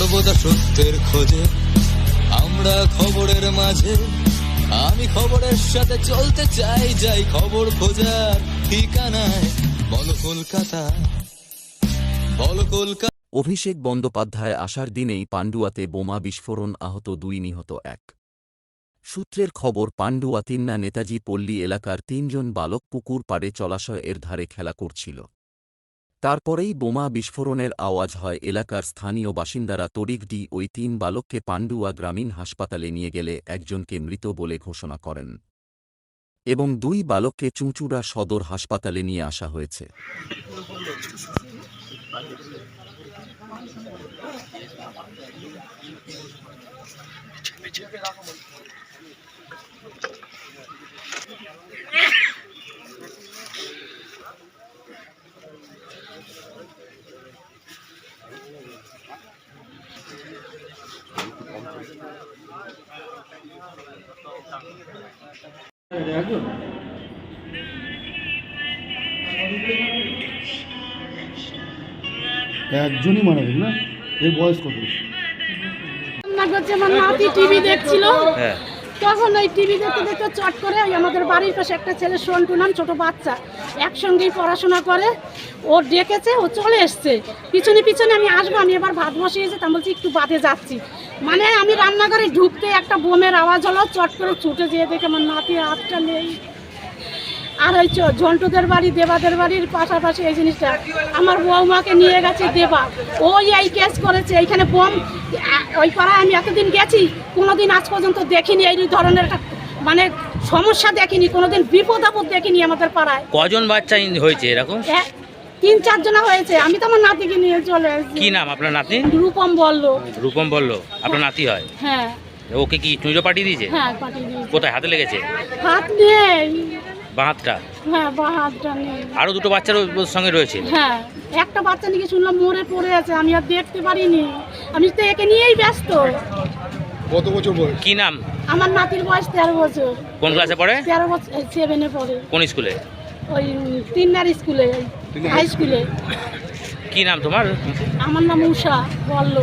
সর্বদা সত্যের খোঁজে। আমরা খবরের মাঝে। আমি খবরের সাথে চলতে চাই, যাই খবর খোঁজার ঠিকানায়। বলো কলকাতা। বলো কলকাতা অভিষেক বন্দ্যোপাধ্যায় আসার দিনেই পান্ডুয়াতে বোমা বিস্ফোরণ আহত দুই নিহত এক। সূত্রের খবর পান্ডুয়া তিন্না নেতাজি পল্লী এলাকার তিনজন বালক পুকুর পাড়ে জলাশয় এর ধারে খেলা করছিল। তারপরেই বোমা বিস্ফোরণের আওয়াজ হয় এলাকার স্থানীয় বাসিন্দারা তড়িঘডি ওই তিন বালককে পান্ডুয়া গ্রামীণ হাসপাতালে নিয়ে গেলে একজনকে মৃত বলে ঘোষণা করেন। এবং দুই বালককে চুঁচুড়া সদর হাসপাতালে নিয়ে আসা হয়েছে। একজনই মারা গেল না? এর বয়স কত? করছে আমার নাতি টিভি দেখছিল। তখন ওই টিভি দেখতে দেখতে চট করে ওই আমাদের বাড়ির পাশে একটা ছেলে সন্টু নাম, ছোটো বাচ্চা। একসঙ্গেই পড়াশোনা করে। ও ডেকেছে, ও চলে এসছে। পিছনে পিছনে আমি আসব, আমি এবার ভাত বসিয়েছি তা বলছি একটু বাদে যাচ্ছি। মানে আমি রান্নাঘরে ঢুকতে একটা বোমের আওয়াজ হলো, চট করে ছুটে যেয়ে দেখে আমার নাতি হাতটা নেই। আর ওই ঝন্টুদের বাড়ি দেবাদের বাড়ির পাশাপাশি এই জিনিসটা। আমার বৌমাকে নিয়ে গেছে দেবা। ওই এই কেস করেছে এইখানে বোম ওই পাড়ায় আমি এতদিন গেছি কোনোদিন আজ পর্যন্ত দেখিনি এই ধরনের একটা মানে সমস্যা দেখিনি কোনোদিন বিপদ আপদ দেখিনি আমাদের পাড়ায়। কজন বাচ্চা হয়েছে এরকম? তিন চারজনা হয়েছে। আমি তো আমার নাতিকে নিয়ে চলে এসেছি। কি নাম আপনার নাতনি রূপম বলল। রূপম বলল আপনার নাতি হয়? হ্যাঁ। ওকে কি চুঁজো পাঠিয়ে দিয়েছে? হ্যাঁ পাঠিয়ে দিয়েছি। কোথায় হাতে লেগেছে? হাত নেই। বাঁ হাতটা হ্যাঁ বা হাতটা নেই। আরও দুটো বাচ্চার ওর সঙ্গে রয়েছে? হ্যাঁ একটা বাচ্চা নাকি শুনলাম মরে পড়ে আছে আমি আর দেখতে পারিনি। আমি তো একে নিয়েই ব্যস্ত। কত বছর বয়স? কি নাম? আমার নাতির বয়স তেরো বছর। কোন ক্লাসে পড়ে? তেরো বছর সেভেনে পড়ে। কোন স্কুলে? ওই তিননার স্কুলে হাই স্কুলে। কি নাম তোমার? আমার নাম উষা বলল